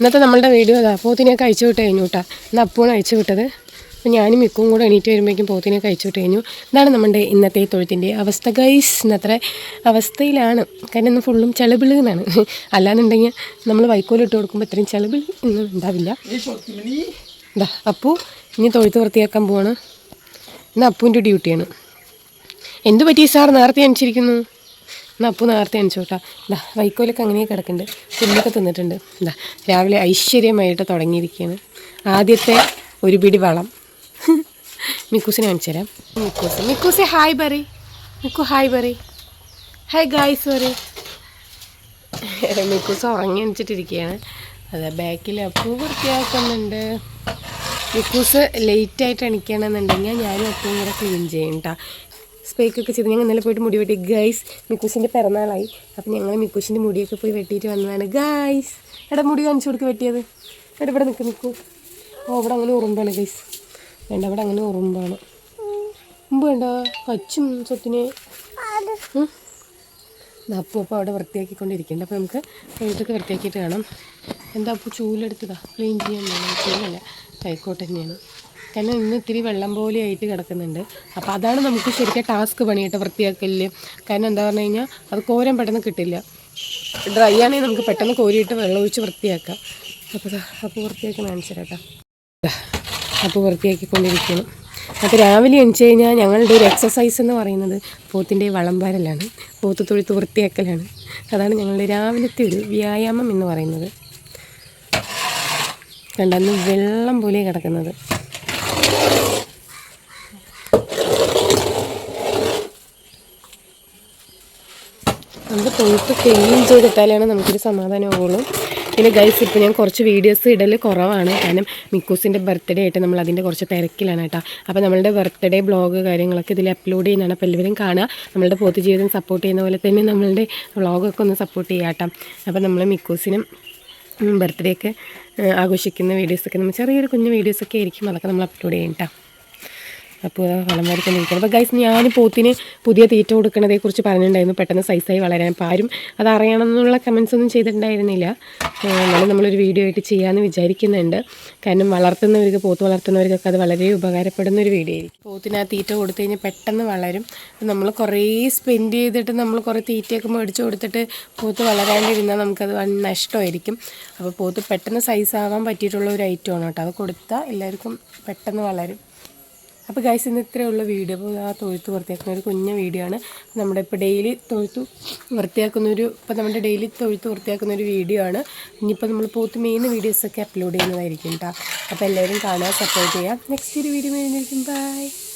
ഇന്നത്തെ നമ്മളുടെ വീഡിയോ അതാ പോത്തിനെയൊക്കെ അയച്ചു വിട്ട് കഴിഞ്ഞു കേട്ടോ ഇന്ന് അപ്പൂണ് അയച്ചു വിട്ടത്. അപ്പോൾ ഞാനും മിക്കും കൂടെ എണീറ്റ് വരുമ്പോഴേക്കും പോത്തിനെയൊക്കെ അയച്ചു വിട്ട് കഴിഞ്ഞു. ഇതാണ് നമ്മുടെ ഇന്നത്തെ തൊഴുത്തിന്റെ അവസ്ഥ. ഗൈസ് ഇന്നത്ര അവസ്ഥയിലാണ്. കാരണം ഇന്ന് ഫുള്ളും ചെളിപിളി എന്നാണ്. അല്ലാന്നുണ്ടെങ്കിൽ നമ്മൾ വൈക്കോലിട്ട് കൊടുക്കുമ്പോൾ ഇത്രയും ചെളിപിളി ഒന്നും ഉണ്ടാവില്ല. ഇതാ അപ്പു ഇനി തൊഴുത്ത് വൃത്തിയാക്കാൻ പോവാണ്. ഇന്ന് അപ്പുവിന്റെ ഡ്യൂട്ടിയാണ് എന്ത് പറ്റി സാർ? നേരത്തെ അണിച്ചിരിക്കുന്നു എന്നാ അപ്പു നേരത്തെ അണിച്ചോട്ടാ ഇതാ വൈക്കോലൊക്കെ അങ്ങനെ കിടക്കുന്നുണ്ട് പുല്ലൊക്കെ തിന്നിട്ടുണ്ട്. ഇതാ രാവിലെ ഐശ്വര്യമായിട്ട് തുടങ്ങിയിരിക്കുകയാണ് ആദ്യത്തെ ഒരു പിടി വളം. മിക്കൂസിനെ കാണിച്ചു തരാം. മിക്കൂസ്. മിക്കൂസെ hi bury Miku hi bury hi guys sorry മിക്കൂസ് ഉറങ്ങി അണിച്ചിട്ടിരിക്കുകയാണ് അതെ ബാക്കിൽ അപ്പൂ വൃത്തിയാക്കുന്നുണ്ട്. മിക്കൂസ് ലേറ്റായിട്ട് എണിക്കണമെന്നുണ്ടെങ്കിൽ ഞാനും അപ്പൂ കൂടെ ക്ലീൻ ചെയ്യും കേട്ടോ സ്പേക്കൊക്കെ ചെയ്ത്. ഞങ്ങൾ ഇന്നലെ പോയിട്ട് മുടി വെട്ടി. ഗൈസ് മിക്കുശിന്റെ പിറന്നാളായി. അപ്പം ഞങ്ങൾ മിക്കുശിന്റെ മുടിയൊക്കെ പോയി വെട്ടിയിട്ട് വന്നതാണ്. ഗൈസ് എടാ മുടി കാണിച്ചു കൊടുക്ക് വെട്ടിയത്. എടാ ഇവിടെ നിൽക്ക് നിൽക്കൂ ഓ ഇവിടെ അങ്ങനെ ഉറുമ്പാണ് ഗൈസ് വേണ്ട അവിടെ അങ്ങനെ ഉറുമ്പാണ്. മുമ്പ് വേണ്ട കച്ചും സ്വത്തിനെ. അപ്പോൾ അപ്പോൾ അവിടെ വൃത്തിയാക്കിക്കൊണ്ടിരിക്കുന്നുണ്ട്. അപ്പോൾ നമുക്ക് വീട്ടൊക്കെ വൃത്തിയാക്കിയിട്ട് കാണാം എന്താ അപ്പോൾ ചൂലെടുത്തതാ. ക്ലീൻ ചെയ്യാൻ വേണം. ചൂലല്ല കൈക്കോട്ട് തന്നെയാണ്. കാരണം ഇന്ന് ഇത്തിരി വെള്ളം പോലെ ആയിട്ട് കിടക്കുന്നുണ്ട്. അപ്പോൾ അതാണ് നമുക്ക് ശരിക്കും ടാസ്ക് പണിയിട്ട് വൃത്തിയാക്കലിൽ കാരണം എന്താ പറഞ്ഞു കഴിഞ്ഞാൽ അത് കോരാൻ പെട്ടെന്ന് കിട്ടില്ല. ഡ്രൈ ആണെങ്കിൽ നമുക്ക് പെട്ടെന്ന് കോരിയിട്ട് വെള്ളം ഒഴിച്ച് വൃത്തിയാക്കാം. അപ്പോൾ അപ്പോൾ വൃത്തിയാക്കി കാണിച്ചു കേട്ടോ. അപ്പോൾ വൃത്തിയാക്കിക്കൊണ്ടിരിക്കണം അപ്പോൾ രാവിലെ എണിച്ച് കഴിഞ്ഞാൽ ഞങ്ങളുടെ ഒരു എക്സസൈസ് എന്ന് പറയുന്നത് പോത്തിന്റെ വളമ്പാരലാണ്. പോത്ത് തൊഴുത്ത് വൃത്തിയാക്കലാണ്. അതാണ് ഞങ്ങളുടെ രാവിലത്തെ ഒരു വ്യായാമം എന്ന് പറയുന്നത്. കണ്ടെന്ന് വെള്ളം പോലെ കിടക്കുന്നത്. നമുക്ക് തൊഴുത്ത് ക്ലീൻ ചെയ്തിട്ടാലാണ് നമുക്കൊരു സമാധാനമാവുള്ളൂ. പിന്നെ ഗൈസ് ഇപ്പോൾ ഞാൻ കുറച്ച് വീഡിയോസ് ഇടൽ കുറവാണ്. കാരണം മിക്കൂസിന്റെ ബർത്ത്ഡേ ആയിട്ട് നമ്മൾ അതിന്റെ കുറച്ച് തിരക്കിലാണ് കേട്ടോ. അപ്പോൾ നമ്മളുടെ ബർത്ത്ഡേ ബ്ലോഗ് കാര്യങ്ങളൊക്കെ ഇതിൽ അപ്ലോഡ് ചെയ്യുന്നതാണ്. അപ്പോൾ എല്ലാവരും കാണുക. നമ്മളുടെ പൊതുജീവിതം ജീവിതം സപ്പോർട്ട് ചെയ്യുന്ന പോലെ തന്നെ നമ്മളുടെ വ്ളോഗൊക്കെ ഒന്ന് സപ്പോർട്ട് ചെയ്യാം കേട്ടോ. അപ്പോൾ നമ്മൾ മിക്കൂസിനും ബർത്ത്ഡേ ഒക്കെ ആഘോഷിക്കുന്ന വീഡിയോസൊക്കെ നമ്മൾ ചെറിയൊരു കുഞ്ഞു വീഡിയോസൊക്കെ ആയിരിക്കും അതൊക്കെ നമ്മൾ അപ്ലോഡ് ചെയ്യും കേട്ടോ അപ്പോൾ വളം വരക്കൊണ്ടിരിക്കണം അപ്പോൾ ഗൈസ് ഞാൻ പോത്തിന് പുതിയ തീറ്റ കൊടുക്കണതേക്കുറിച്ച് പറഞ്ഞിട്ടുണ്ടായിരുന്നു. പെട്ടെന്ന് സൈസായി വളരാൻ അപ്പോൾ ആരും അത് അറിയണമെന്നുള്ള കമൻസ് ഒന്നും ചെയ്തിട്ടുണ്ടായിരുന്നില്ല. എന്നാലും നമ്മളൊരു വീഡിയോ ആയിട്ട് ചെയ്യാമെന്ന് വിചാരിക്കുന്നുണ്ട്. കാരണം വളർത്തുന്നവർക്ക് പോത്ത് വളർത്തുന്നവർക്കൊക്കെ അത് വളരെ ഉപകാരപ്പെടുന്ന ഒരു വീഡിയോ ആയിരിക്കും. പോത്തിന് ആ തീറ്റ കൊടുത്തു കഴിഞ്ഞാൽ പെട്ടെന്ന് വളരും. നമ്മൾ കുറേ സ്പെൻഡ് ചെയ്തിട്ട് നമ്മൾ കുറേ തീറ്റയൊക്കെ മേടിച്ച് കൊടുത്തിട്ട് പോത്ത് വളരാണ്ടിരുന്നാൽ നമുക്കത് വൺ നഷ്ടമായിരിക്കും. അപ്പോൾ പോത്ത് പെട്ടെന്ന് സൈസ് ആവാൻ പറ്റിയിട്ടുള്ള ഒരു ഐറ്റമാണ് കേട്ടോ. അത് കൊടുത്താൽ എല്ലാവർക്കും പെട്ടെന്ന് വളരും. അപ്പോൾ ഗൈസ് ഇന്ന് ഇത്രയേ വീഡിയോ അപ്പോൾ ആ തൊഴുത്ത് വൃത്തിയാക്കുന്ന ഒരു കുഞ്ഞ വീഡിയോ ആണ്. നമ്മുടെ ഇപ്പോൾ ഡെയിലി തൊഴുത്ത് വൃത്തിയാക്കുന്ന ഒരു ഇപ്പോൾ നമ്മുടെ ഡെയിലി തൊഴുത്ത് വൃത്തിയാക്കുന്ന ഒരു വീഡിയോ ആണ്. ഇനിയിപ്പോൾ നമ്മൾ പോത്ത് മെയിൻ വീഡിയോസൊക്കെ അപ്ലോഡ് ചെയ്യുന്നതായിരിക്കും കേട്ടോ അപ്പോൾ എല്ലാവരും കാണാൻ സപ്പോർട്ട് ചെയ്യാം നെക്സ്റ്റ് ഒരു വീഡിയോ വരുന്നതായിരിക്കും. ബൈ